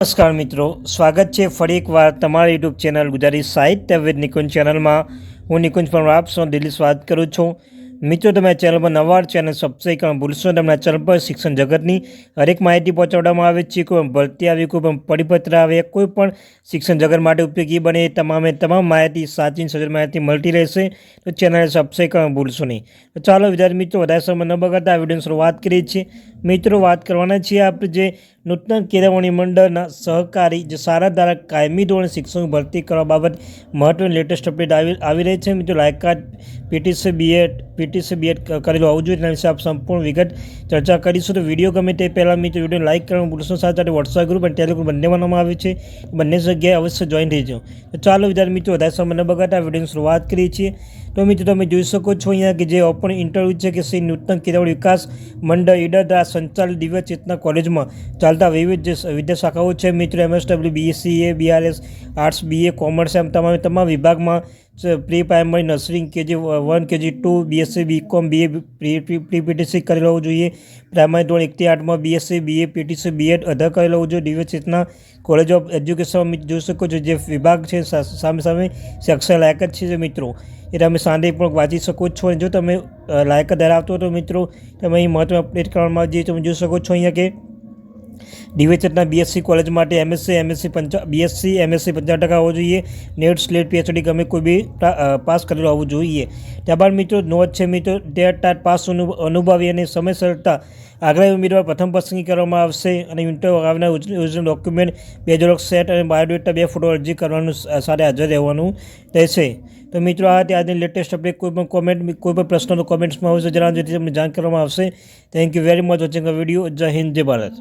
નમસ્કાર મિત્રો, સ્વાગત છે ફરી એકવાર તમારી યુટ્યુબ ચેનલ ગુજરાતી સાહિત્ય વિદ નિકુંજ ચેનલમાં. હું નિકુંજ પણ આપ સૌ દિલ્હી સ્વાગત કરું છું. મિત્રો, તમે ચેનલમાં ચેનલ પર નવા ચેનલ સબસ્ક્રાઈબ કરવા ભૂલશો. તમને ચેનલ પર શિક્ષણ જગતની હરેક માહિતી પહોંચાડવામાં આવે છે. કોઈ પણ ભરતી આવી, કોઈ પણ પરિપત્ર આવે, કોઈ પણ શિક્ષણ જગત માટે ઉપયોગી બને, એ તમામે તમામ માહિતી સાચી સજર માહિતી મળતી રહેશે. તો ચેનલને સબસ્ક્રાઈબ કરવા ભૂલશો નહીં. તો ચાલો વિદ્યાર્થી મિત્રો, વધારે સમય ન બગાડતા આ વિડીયોની શરૂઆત કરીએ છીએ. મિત્રો, વાત કરવાના છીએ આપણે જે નૂતન કેળવણી મંડળના સહકારી જે સારા દ્વારા કાયમી ધોરણે શિક્ષણ ભરતી કરવા બાબત મહત્વની લેટેસ્ટ અપડેટ આવી આવી રહી છે. મિત્રો, લાયકાત પીટીસી બીએડ પીટીસી બીએડ કરેલું હોવું જોઈએ, તેના વિશે આપ સંપૂર્ણ વિગત ચર્ચા કરીશું. તો વીડિયો ગમે તે પહેલાં મિત્રો વીડિયો લાઇક કરવાનું ભૂલશો સાથે સાથે વોટ્સએપ ગ્રુપ અને ટેલિગ્રુપ બંને બનાવવામાં આવે છે. બંને જગ્યાએ અવશ્ય જોઈન થઈ જાઓ તો ચાલો વિદ્યાર્થી મિત્રો, વધારે સમય ન બગાડતા વિડીયોની શરૂઆત કરીએ છીએ. તો મિત્રો તમે જોઈ શકો છો અહીંયા કે જે ઓપન ઇન્ટરવ્યૂ છે કે શ્રી નૂતન કેળવણી વિકાસ મંડળ ઈડર દ્વારા સંચાલિત દિવ્ય ચેતના કોલેજમાં ચાલતા વિવિધ જે વિદ્યા શાખાઓ છે, મિત્રો એમએસડબલ્યુ બીએસસી એ બીઆરએસ, આર્ટ્સ, બીએ, કોમર્સ, એમ તમામે તમામ વિભાગમાં pre primary nursery KG one KG two BSc BCom BA pre PTC કરી લેવું જોઈએ. પ્રાઇમરી ધોરણ એકથી આઠમાં BSc BA PTC BEd other કરી લેવું જોઈએ. ચેતના કોલેજ ઓફ એજ્યુકેશન જોઈ શકો છો જે વિભાગ છે સામે સામે શિક્ષણ લાયક જ છે મિત્રો. એ તમે સાંજે પણ વાંચી શકો છો. અને જો તમે લાયક ધરાવતો તો મિત્રો, તમે અહીં મહત્વ અપડેટ કરવામાં જે તમે જોઈ શકો છો અહીંયા કે ડિવેચરના બીએસસી કોલેજ માટે એમએસસી એમએસસી પંચા બીએસસી એમએસસી પંચાવન ટકા હોવો જોઈએ. નેટ, સ્લેટ પીએચડી ગમે કોઈ બી પાસ કરેલું હોવું જોઈએ. ત્યારબાદ મિત્રો નોંધ છે મિત્રો ટેટ ટાટ પાસ અનુ- અનુભવી અને સમયસરતા આગ્રહી ઉમેદવાર પ્રથમ પસંદગી કરવામાં આવશે અને ઇન્ટરવ્યુ આવનાર ઓરિજિનલ ડોક્યુમેન્ટ બે ઝેરોક્ષ સેટ અને બાયોડેટા બે ફોટો અરજી કરવાનું સાથે હાજર રહેવાનું રહેશે. તો મિત્રો, આ હતી આજની લેટેસ્ટ અપડેટ. કોઈ પણ કોમેન્ટ, કોઈ પણ પ્રશ્નનો કોમેન્ટ્સમાં આવશે જણાવજો, જેથી તમને જાણ કરવામાં આવશે. Thank you very much watching a video જય હિન્દ, જય ભારત.